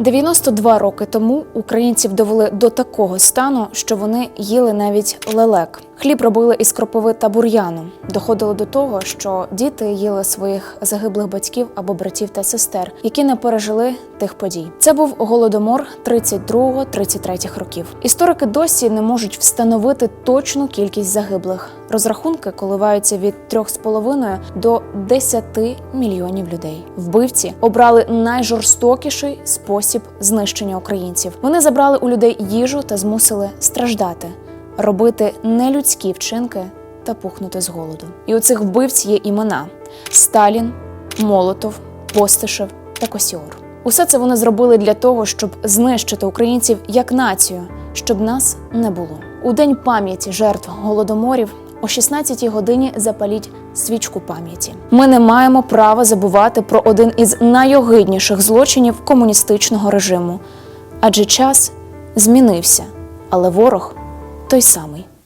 92 роки тому українців довели до такого стану, що вони їли навіть лелек. Хліб робили із кропиви та бур'яну. Доходило до того, що діти їли своїх загиблих батьків або братів та сестер, які не пережили тих подій. Це був голодомор 32-33 років. Історики досі не можуть встановити точну кількість загиблих. Розрахунки коливаються від 3,5 до 10 мільйонів людей. Вбивці обрали найжорстокіший спосіб знищення українців. Вони забрали у людей їжу та змусили страждати, робити нелюдські вчинки та пухнути з голоду. І у цих вбивць є імена: Сталін, Молотов, Постишев та Косіор. Усе це вони зробили для того, щоб знищити українців як націю, щоб нас не було. У день пам'яті жертв голодоморів о 16-й годині запаліть свічку пам'яті. Ми не маємо права забувати про один із найогидніших злочинів комуністичного режиму, адже час змінився, але ворог той самий.